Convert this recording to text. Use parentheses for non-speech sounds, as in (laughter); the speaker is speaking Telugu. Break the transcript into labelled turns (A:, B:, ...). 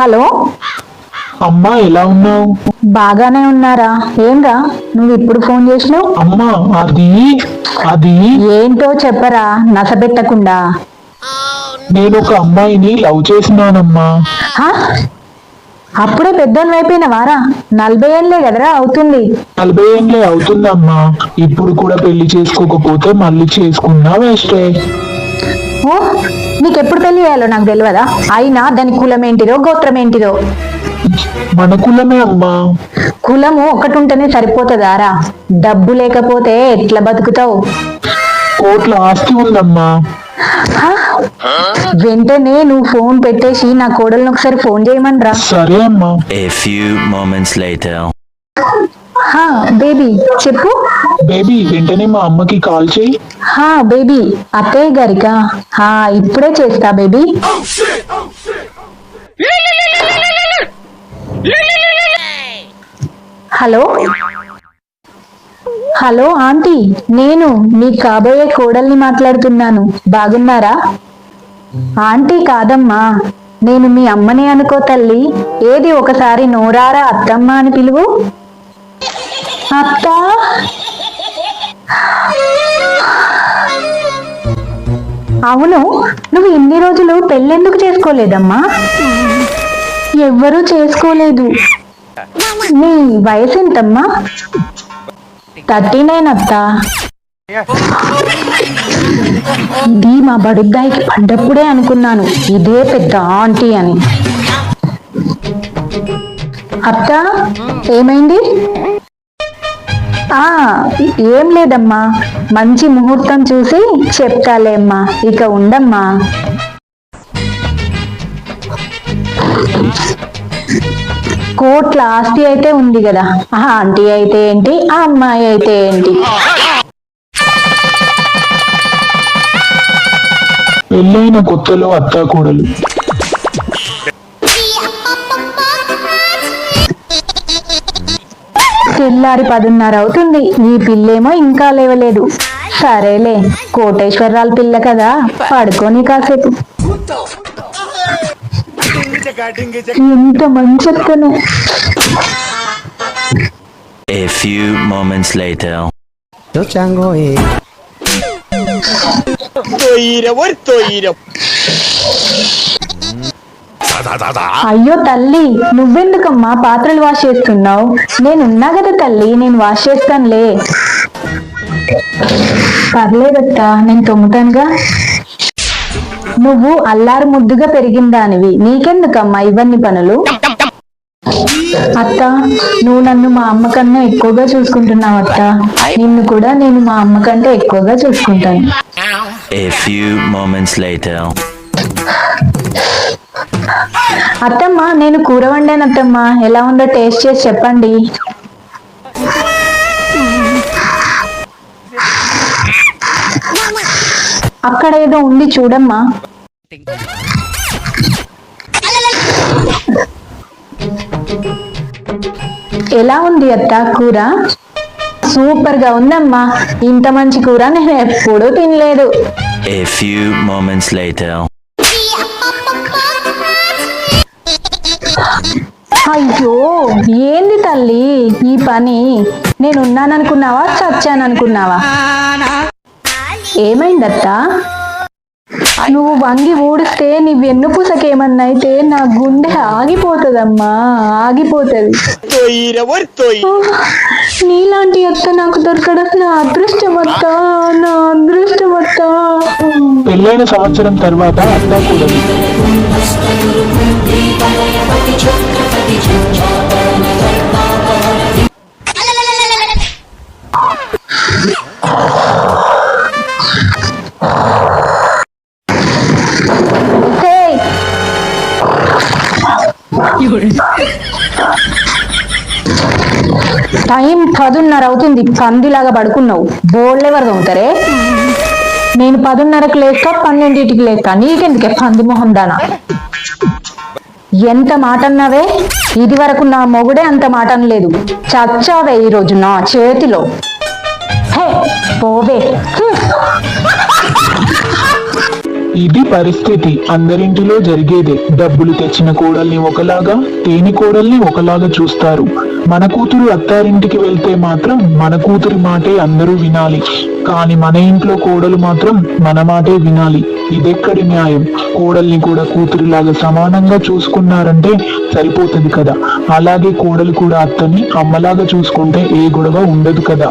A: హలో?
B: అమ్మా ఎలా ఉన్నావు?
A: బాగానే ఉన్నారా? ఏంరా? నువ్వు ఇప్పుడు ఫోన్ చేసినావు?
B: అమ్మా అది అది.
A: ఏంటో చెప్పరా నసబెట్టకుండా.
B: నేను ఒక అమ్మాయిని లవ్ చేసినానమ్మా.
A: హా? అప్పుడే పెద్దోళ్ళు అయిపోయిన వారా నలభై ఏళ్ళే కదరా అవుతుంది.
B: నలభై ఏళ్ళే అవుతుందమ్మా. ఇప్పుడు కూడా పెళ్ళి చేసుకోకపోతే మళ్ళీ చేసుకున్నా వేస్టే.
A: ఓ నీకు ఎప్పుడు పెళ్ళి చేయాలో నాకు తెలియదా అయినా దాని కులం ఏంటిదో గోత్రం ఏంటిదో?
B: మన కులమే అమ్మా.
A: కులము ఒకటి ఉంటేనే సరిపోతుందారా? డబ్బు లేకపోతే ఎట్లా బతుకుతావు?
B: కోట్ల ఆస్తి ఉందమ్మా.
A: హా? వెంటనే నువ్వు ఫోన్ పెట్టేసి నా కోడల్ని ఒకసారి ఫోన్ చేయమనరా.
B: సరే అమ్మా.
C: A few moments later.
A: హా బేబీ చెప్పు.
B: బేబీ వెంటనే మా అమ్మకి కాల్ చేయి.
A: హా బేబీ అత్తయ్య గారికా? హా ఇప్పుడే చేస్తా బేబీ. హలో? హలో ఆంటీ నేను మీ కాబోయే కోడల్ని మాట్లాడుతున్నాను. బాగున్నారా? ఆంటీ కాదమ్మా నేను మీ అమ్మని అనుకో తల్లి. ఏది ఒకసారి నోరారా అత్తమ్మ అని పిలువు? అత్త? అవును నువ్వు ఇన్ని రోజులు పెళ్ళెందుకు చేసుకోలేదమ్మా? ఎవ్వరూ చేసుకోలేదు. నీ వయసు ఎంతమ్మా? థర్టీ నైన్ అత్త. ఇది మా బడుద్దాయికి పడ్డప్పుడే అనుకున్నాను ఇదే పెద్ద ఆంటీ అని. అత్త ఏమైంది? ఏం లేదమ్మా. మంచి ముహూర్తం చూసి చెప్తాలే అమ్మా ఇక ఉండమ్మా. కోట్ల ఆస్తి అయితే ఉంది కదా. ఆ ఆంటీ అయితే ఏంటి? ఆ అమ్మాయి అయితే ఏంటి?
B: పెళ్ళైన కొత్తలో అత్తా
A: తెల్లారి పదున్నర అవుతుంది. ఈ పిల్లేమో ఇంకా లేవలేదు. సరేలే కోటేశ్వరరాల పిల్ల కదా పడుకొని కాసేపు. ఎంత మంచి అత్తను
C: A few moments later.
D: Yo chango eh.
A: అయ్యో తల్లి నువ్వెందుకమ్మా పాత్రలు వాష్ చేస్తున్నావు? నేనున్నా కదా తల్లి నేను వాష్ చేస్తానులే. పర్లేదత్తా నేను తొమ్ముతానుగా. నువ్వు అల్లారు ముద్దుగా పెరిగిన దానివి. నీకెందుకమ్మా ఇవన్నీ పనులు? అత్త నువ్వు నన్ను మా అమ్మ కన్నా ఎక్కువగా చూసుకుంటున్నావు అత్త నిన్ను కూడా నేను మా అమ్మ కంటే ఎక్కువగా చూసుకుంటాను.
C: A few moments later.
A: అత్తమ్మ నేను కూర వండాను అత్తమ్మ ఎలా ఉందో టేస్ట్ చేసి చెప్పండి. అక్కడ ఏదో ఉంది చూడమ్మా. ఎలా ఉంది అత్త కూర? సూపర్గా ఉందమ్మా. ఇంత మంచి కూర నేను ఎప్పుడూ తినలేదు.
C: A few moments later.
A: అయ్యో ఏంది తల్లి? ఈ పని నేనున్నాననుకున్నావా చచ్చాననుకున్నావా? ఏమైందత్తా? నువ్వు వంగి ఊడిస్తే నీ వెన్నుపూసకేమన్నా అయితే నా గుండె ఆగిపోతుందమ్మా ఆగిపోతుంది. నీలాంటి అత్త నాకు దొరకడం నా అదృష్టం అత్త నా అదృష్టం అత్త
B: పెళ్ళైన సంవత్సరం తర్వాత అత్తా కూడలు (laughs)
A: టైం పదున్నర అవుతుంది. పందిలాగా పడుకున్నావు. బోళ్ళెవరు తోముతారే? నేను పదున్నరకు లేక పన్నెండింటికి లేక నీకెందుకే పంది మొహం దానా? ఎంత మాట అన్నావే? ఇది వరకు నా మొగుడే అంత మాట అనలేదు. చచ్చావే ఈ నా చేతిలో. హే పోవే.
B: ఇది పరిస్థితి. అందరింటిలో జరిగేదే. డబ్బులు తెచ్చిన కోడల్ని ఒకలాగా తేని కోడల్ని ఒకలాగా చూస్తారు. మన కూతురు అత్తారింటికి వెళ్తే మాత్రం మన కూతురి మాటే అందరూ వినాలి. కానీ మన ఇంట్లో కోడలు మాత్రం మన మాటే వినాలి. ఇదెక్కడి న్యాయం? కోడల్ని కూడా కూతురిలాగా సమానంగా చూసుకున్నారంటే సరిపోతుంది కదా. అలాగే కోడలు కూడా అత్తని అమ్మలాగా చూసుకుంటే ఏ గొడవ ఉండదు కదా.